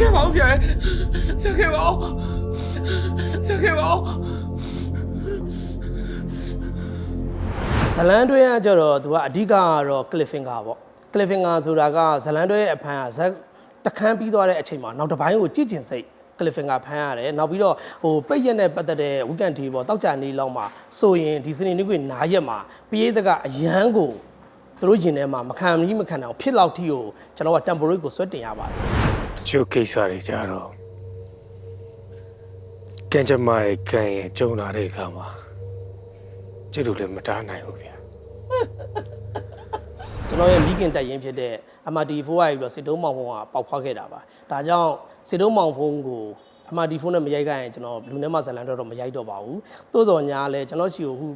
ခဲ့ပါဦးဆရာရဲ့ဆရာခဲ့ပါဦးဆရာခဲ့ပါဦးဇလန်တွဲကကြတော့သူကအဓိကကတော့ cliffhanger ပေါ့ cliffhanger ဆိုတာကဇလန်တွဲရဲ့အဖန်ကဇက်တခန်းပြီးသွားတဲ့အချိန်မှာနောက်တစ်ပိုင်းကိုကြည့်ကျင်စိတ် cliffhanger ဖမ်းရတယ်နောက်ပြီးတော့ဟိုပိတ်ရက်နဲ့ပတ်သက်တဲ့ weekend ဒီပေါ့တောက်ကြနေလောက်မှာဆိုရင်ဒီစနေနေ့ကနားရက်မှာပရိသတ်ကအရန်ကိုသူတို့ရင်ထဲမှာမခံမကြီးမခံအောင်ဖြစ်လောက်ထိကိုကျွန်တော်က temporary ကိုဆွဲတင်ရပါတယ် တချို့ကိစ္စတွေကြတော့ကံကြမ္မာရဲ့ကံရဲ့ကြုံလာတဲ့အခါမှာကျတို့လည်းမတားနိုင်ဘူးဗျာကျွန်တော်ရဲ့မိခင်တက်ရင်ဖြစ်တဲ့ MRT4 ကပြီးတော့စစ်တုံးမောင်ဖုံးကပေါက်ဖွားခဲ့တာပါဒါကြောင့်စစ်တုံးမောင်ဖုံးကို MRT4 နဲ့မရိုက်ခိုင်းရင်ကျွန်တော်လူနဲ့မဇလန်တော့တော့မရိုက်တော့ပါဘူးသို့တော်ညာလဲကျွန်တော်ချီကိုဟူ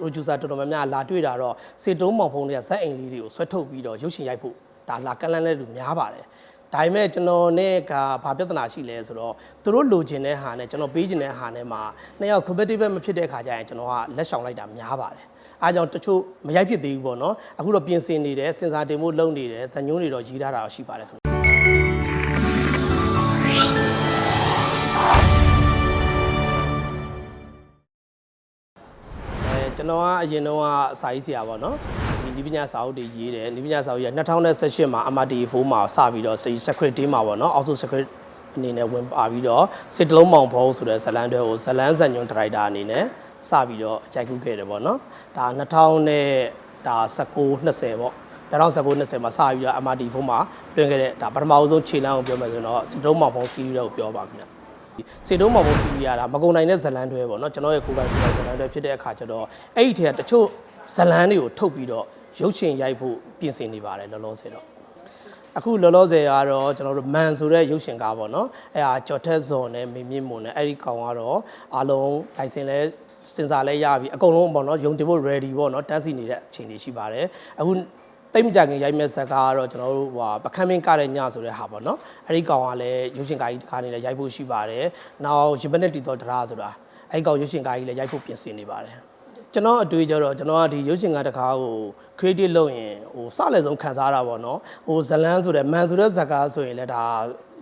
producer တော်တော်များများလာတွေ့တာတော့စစ်တုံးမောင်ဖုံးတွေကဇက်အိမ်လေးတွေကိုဆွဲထုတ်ပြီးတော့ရုပ်ရှင်ရိုက်ဖို့ဒါလာကန့်လန့်တဲ့လူများပါတယ် ဒါပေမဲ့ကျွန်တော်နဲ့ကဘာပြဿနာရှိလဲဆိုတော့သူတို့လိုချင်တဲ့ဟာနဲ့ကျွန်တော်ပေးချင်တဲ့ဟာနဲ့မှာနှစ်ယောက် compatible မဖြစ်တဲ့ခါကျရင်ကျွန်တော်ကလက်ဆောင်လိုက်တာများပါတယ်အားကြောင့်တချို့မရိုက်ဖြစ်သေးဘူးပေါ့နော်အခုတော့ပြင်ဆင်နေတယ်စင်စာတင်ဖို့လုပ်နေတယ်ဇညုံးတွေတော့ရေးထားတာရှိပါတယ်ခင်ဗျအဲကျွန်တော်ကအရင်တော့အစာရေးဆရာပေါ့နော် ဒီနိပညာစာအုပ်တွေရေးတယ်နိပညာစာအုပ်ကြီးက2018မှာ MRT4 မှာစပြီးတော့ secret team မှာပေါ့နော်အောက်ဆို secret အနေနဲ့ဝင်ပါပြီးတော့စစ်တလုံးမောင်ဖုံးဆိုတဲ့ဇလန်တွဲကိုဇလန်ဇန်ညွန်ဒရိုက်တာအနေနဲ့စပြီးတော့ရိုက်ကူးခဲ့တယ်ပေါ့နော်ဒါ2000နဲ့ဒါ19 20ပေါ့2019 20မှာစပြီးတော့ MRT4 မှာတွင်ခဲ့တဲ့ဒါပထမအဆုံးခြေလမ်းကိုပြောမယ်ဆိုတော့စစ်တလုံးမောင်ဖုံးစီးရီးကိုပြောပါခင်ဗျစေတုံးမောင်ဖုံးစီးရီးရတာမကုံနိုင်တဲ့ဇလန်တွဲပေါ့နော်ကျွန်တော်ရဲ့ကိုယ်ပိုင်ကိုယ်ပိုင်ဇလန်တွဲဖြစ်တဲ့အခါကျတော့အဲ့ဒီထဲကတချို့ဇလန်တွေကိုထုတ်ပြီးတော့ ရုပ်ရှင်ရိုက်ဖို့ပြင်ဆင်နေပါတယ်လောလောဆယ်တော့အခုလောလောဆယ်ကတော့ကျွန်တော်တို့မန်ဆိုတဲ့ရုပ်ရှင်ကားပေါ့နော်အဲဟာကြော်ထက်ဇွန်နဲ့မေမြင့်မွန်နဲ့အဲ့ဒီကောင်ကတော့အားလုံး license လဲစင်စာလဲရပြီအကုန်လုံးပေါ့နော်ယုံတင်ဖို့ ready ပေါ့နော်တန်းစီနေတဲ့အချိန်တွေရှိပါတယ်အခုတိတ်မကြခင်ရိုက်မဲ့ဇက်ကားကတော့ကျွန်တော်တို့ဟိုပကမ်းမင်းကတဲ့ညဆိုတဲ့ဟာပေါ့နော်အဲ့ဒီကောင်ကလည်းရုပ်ရှင်ကားကြီးတစ်ခါနေလဲရိုက်ဖို့ရှိပါတယ်နောက်ရပနဲ့တီတော်တရာဆိုတာအဲ့ဒီကောင်ရုပ်ရှင်ကားကြီးလည်းရိုက်ဖို့ပြင်ဆင်နေပါတယ် ကျွန်တော်အတွေ့ကြတော့ကျွန်တော်ကဒီရုပ်ရှင်ကားတစ်ခါကို creative လုပ်ရင်ဟိုစလည်းဆုံးခံစားတာပေါ့နော်ဟိုဇလန်းဆိုတဲ့မန်ဆိုတဲ့ဇာကားဆိုရင်လည်းဒါ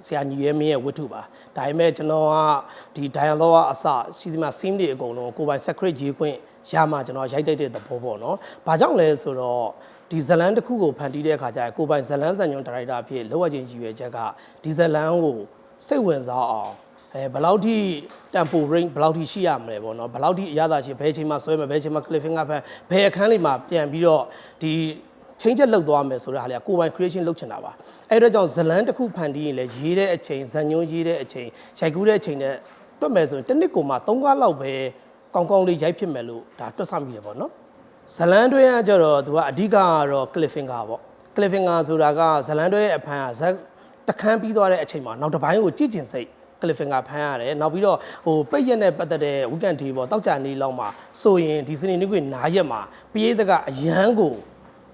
ဆရာညီရဲမင်းရဲ့ဝတ္ထုပါဒါပေမဲ့ကျွန်တော်ကဒီ dialogue ကအစရှိသမျှ scene တွေအကုန်လုံးကိုယ်ပိုင် secret ရေးခွင့်ရမှကျွန်တော်ရိုက်တိုက်တဲ့သဘောပေါ့နော်ဘာကြောင့်လဲဆိုတော့ဒီဇလန်းတစ်ခုကိုဖန်တီးတဲ့အခါကျရင်ကိုယ်ပိုင်ဇလန်းစံညွန်ဒါရိုက်တာဖြစ်လောက်ရချင်းရည်ရွယ်ချက်ကဒီဇလန်းကိုစိတ်ဝင်စားအောင် အဲဘယ်လောက်ထိ tempo range ဘယ်လောက်ထိရှိရမလဲပေါ့နော်ဘယ်လောက်ထိအရသာရှိဘယ်အချိန်မှာဆွဲမယ်ဘယ်အချိန်မှာ cliffhanger ဖန်ဘယ်အခန်းလေးမှာပြန်ပြီးတော့ဒီချင်းချက်လောက်သွားမယ်ဆိုတဲ့ဟာလေးကကိုယ်ပိုင် creation လုပ်ချင်တာပါအဲ့တော့ကြောင့်ဇလန်းတစ်ခုဖန်တီးရင်လည်းရေးတဲ့အချိန်ဇန်ညွန်းရေးတဲ့အချိန်ရိုက်ကူးတဲ့အချိန်နဲ့တွက်မယ်ဆိုရင်တစ်နှစ်ကိုမှ3ကားလောက်ပဲကောင်းကောင်းလေးရိုက်ဖြစ်မယ်လို့ဒါတွက်ဆမိတယ်ပေါ့နော်ဇလန်တွဲကကြတော့သူကအဓိကကတော့ cliffhanger ပေါ့ cliffhanger ဆိုတာကဇလန်တွဲရဲ့အဖန်ကဇက်တခန်းပြီးသွားတဲ့အချိန်မှာနောက်တစ်ပိုင်းကိုကြည့်ကျင်စိတ် cliffhanger ဖမ်းရတယ်နောက်ပြီးတော့ဟိုပိတ်ရက်နဲ့ပတ်သက်တဲ့ weekend ဒီပေါ့တောက်ကြနေလောက်မှာဆိုရင်ဒီစနေနေ့ကနားရက်မှာပရိသတ်ကအရန်ကို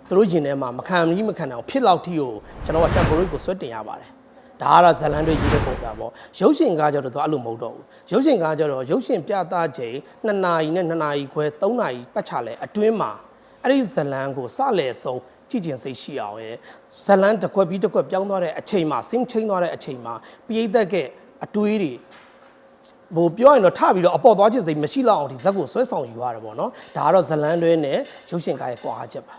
သူတို့ရင်ထဲမှာမခံမကြီးမခံအောင်ဖြစ်လောက်ထိကိုကျွန်တော်က temporary ကိုဆွဲတင်ရပါတယ်ဒါကတော့ဇလန်တွေရေးတဲ့ပုံစံပေါ့ရုပ်ရှင်ကားကြတော့သူအဲ့လိုမဟုတ်တော့ဘူးရုပ်ရှင်ကားကြတော့ရုပ်ရှင်ပြသချိန်2နာရီနဲ့2နာရီခွဲ3နာရီပတ်ချလဲအတွင်းမှာအဲ့ဒီဇလန်ကိုစလဲဆုံးကြည့်ကျင်စိတ်ရှိအောင်ရယ်ဇလန်တစ်ခွက်ပြီးတစ်ခွက်ပြောင်းသွားတဲ့အချိန်မှာစင်းချင်းသွားတဲ့အချိန်မှာပိဋသက်က အတွေးတွေဟိုပြောရင်တော့ထပြီးတော့အပေါ်သွားခြင်းစိတ်မရှိလောက်အောင်ဒီဇက်ကိုဆွဲဆောင်ယူရတယ်ပေါ့နော်ဒါကတော့ဇလန်တွဲနဲ့ရုပ်ရှင်ကားရဲ့ကွာချက်ပါ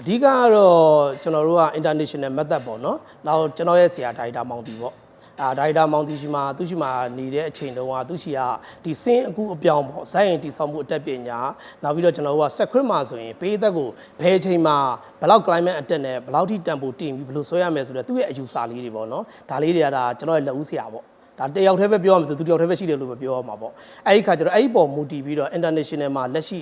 အဓိကကတော့ကျွန်တော်တို့က international method ပေါ့နော်နောက်ကျွန်တော်ရဲ့ဆရာဒါရိုက်တာမောင်တီပေါ့အာဒါရိုက်တာမောင်တီရှိမှာသူရှိမှာနေတဲ့အချိန်တုန်းကသူရှိကဒီစင်းအခုအပြောင်းပေါ့ဇိုင်းရင်တီဆောင်မှုအတက်ပညာနောက်ပြီးတော့ကျွန်တော်တို့က secret မှာဆိုရင်ပေးသက်ကိုဘယ်အချိန်မှာဘယ်လောက် climate အတက်နဲ့ဘယ်လောက်ထိ tempo တင်ပြီးဘယ်လိုဆွဲရမယ်ဆိုတော့သူ့ရဲ့အယူဆလေးတွေပေါ့နော်ဒါလေးတွေကဒါကျွန်တော်ရဲ့လက်ဦးဆရာပေါ့ ဒါတယောက်တည်းပဲပြောရမှာဆိုသူတယောက်တည်းပဲရှိတယ်လို့ပဲပြောရမှာပေါ့အဲ့ဒီခါကျတော့အဲ့ဒီပေါ်မူတည်ပြီးတော့ international မှာလက်ရှိ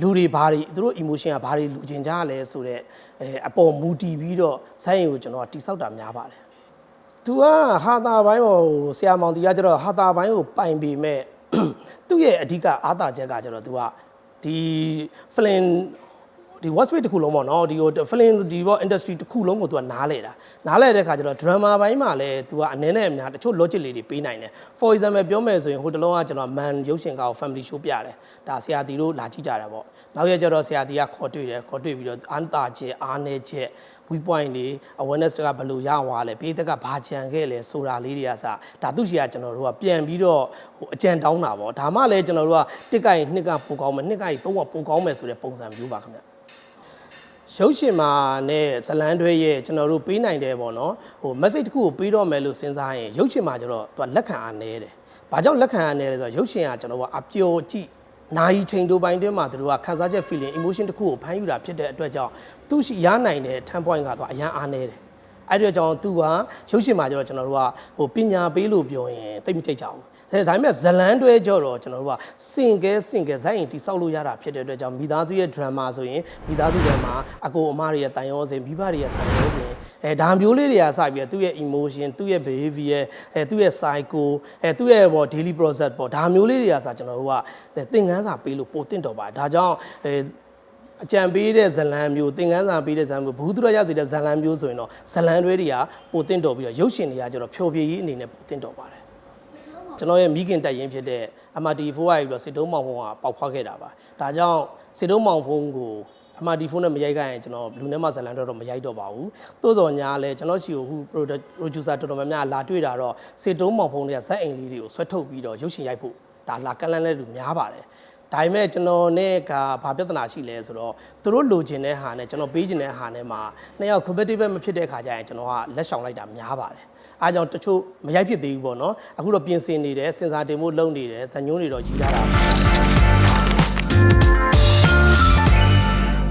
လူတွေဘာတွေသူတို့ emotion ကဘာတွေလူကျင်ကြရလဲဆိုတော့အဲအပေါ်မူတည်ပြီးတော့ဆိုင်းရင်ကိုကျွန်တော်ကတိဆောက်တာများပါတယ်။ तू ကဟာတာဘိုင်းကိုဆရာမောင်တီကကျတော့ဟာတာဘိုင်းကိုပိုင်ပေမဲ့သူ့ရဲ့အဓိကအားသာချက်ကကျတော့ तू ကဒီ flame ဒီ watch space တစ်ခုလုံးပေါ့နော်ဒီဟို film ဒီပေါ့ industry တစ်ခုလုံးကိုသူကနားလဲတာနားလဲတဲ့ခါကျတော့ drama ဘိုင်းမှာလည်းသူကအနည်းနဲ့အများတချို့ logic လေးတွေပေးနိုင်တယ် for example ပြောမယ်ဆိုရင်ဟိုတလုံးကကျွန်တော် man ရုပ်ရှင်ကားကို family show ပြတယ်ဒါဆရာတီတို့လာကြည့်ကြတာပေါ့နောက်ရက်ကျတော့ဆရာတီကခေါ်တွေ့တယ်ခေါ်တွေ့ပြီးတော့အန်တာချက်အားနေချက် we point တွေ awareness တွေကဘယ်လိုရသွားလဲပြည်သက်ကဘာကြံခဲ့လဲဆိုတာလေးတွေကစဒါသူရှိကကျွန်တော်တို့ကပြန်ပြီးတော့ဟိုအကြံတောင်းတာပေါ့ဒါမှလည်းကျွန်တော်တို့ကတစ်ကိုင်နှစ်ကပိုကောင်းမယ်နှစ်ကိုင်သုံးကပိုကောင်းမယ်ဆိုတဲ့ပုံစံမျိုးပါခင်ဗျ ရုပ်ရှင်မှာနဲ့ဇလန်းတွဲရဲ့ကျွန်တော်တို့ပေးနိုင်တယ်ပေါ့နော်ဟို message တစ်ခုကိုပေးတော့မယ်လို့စဉ်းစားရင်ရုပ်ရှင်မှာကျတော့သူကလက်ခံအားနည်းတယ်။ဘာကြောင့်လက်ခံအားနည်းလဲဆိုတော့ရုပ်ရှင်ကကျွန်တော်ကအပျော်ကြည့်နာယီချိန်တိုပိုင်းတွင်းမှာသူတို့ကခန်းစားချက် feeling emotion တစ်ခုကိုဖမ်းယူတာဖြစ်တဲ့အတွက်ကြောင့်သူရှိရနိုင်တဲ့ turn point ကတော့အရန်အားနည်းတယ်။အဲ့ဒီတော့ကြောင့်သူကရုပ်ရှင်မှာကျတော့ကျွန်တော်တို့ကဟိုပညာပေးလို့ပြောရင်သိပ်မကြိတ်ကြဘူး။ ဒါဒါပေမဲ့ဇလန်းတွဲကြောတော့ကျွန်တော်တို့ကစင်ကဲစင်ကဲဇိုင်းရင်တိဆောက်လို့ရတာဖြစ်တဲ့အတွက်ကြောင့်မိသားစုရဲ့ drama ဆိုရင်မိသားစုထဲမှာအကိုအမတွေရဲ့တန်ရောစင်မိဘတွေရဲ့တန်ရောစင်အဲဒါမျိုးလေးတွေကစပြီးတော့သူ့ရဲ့ emotion သူ့ရဲ့ behavior အဲသူ့ရဲ့ psycho အဲသူ့ရဲ့ပေါ့ daily process ပေါ့ဒါမျိုးလေးတွေကစကျွန်တော်တို့ကသင်ခန်းစာပေးလို့ပိုတင့်တော်ပါတယ်ဒါကြောင့်အဲအကြံပေးတဲ့ဇလံမျိုးသင်ခန်းစာပေးတဲ့ဇလံမျိုးဘူးသူရရစီတဲ့ဇလံမျိုးဆိုရင်တော့ဇလံတွဲတွေကပိုတင့်တော်ပြီးတော့ရုပ်ရှင်တွေကကျတော့ဖျော်ဖြေရေးအနေနဲ့ပိုတင့်တော်ပါတယ် ကျွန်တော်ရဲ့မိခင်တက်ရင်ဖြစ်တဲ့ MRT4 ကပြီးတော့စစ်တုံးမောင်ဖုံးကပေါက်ဖွားခဲ့တာပါဒါကြောင့်စစ်တုံးမောင်ဖုံးကို MRT4 နဲ့မရိုက်ခိုင်းရင်ကျွန်တော်လူနဲ့မှဇလန်တော့တော့မရိုက်တော့ပါဘူးသို့တော်ညာလဲကျွန်တော်ချီကိုဟူ producer တော်တော်များများလာတွေ့တာတော့စစ်တုံးမောင်ဖုံးတွေကဇက်အိမ်လေးတွေကိုဆွဲထုတ်ပြီးတော့ရုပ်ရှင်ရိုက်ဖို့ဒါလာကန့်လန့်လဲလူများပါတယ် ဒါပေမဲ့ကျွန်တော်နဲ့ကဘာပြဿနာရှိလဲဆိုတော့သူတို့လိုချင်တဲ့ဟာနဲ့ကျွန်တော်ပေးချင်တဲ့ဟာနဲ့မှာနှစ်ယောက် compatible မဖြစ်တဲ့ခါကျရင်ကျွန်တော်ကလက်ဆောင်လိုက်တာများပါတယ်အားကြောင့်တချို့မရိုက်ဖြစ်သေးဘူးပေါ့နော်အခုတော့ပြင်ဆင်နေတယ်စင်စာတင်ဖို့လုပ်နေတယ်ဇညုံးတွေတော့ကြီးလာတာ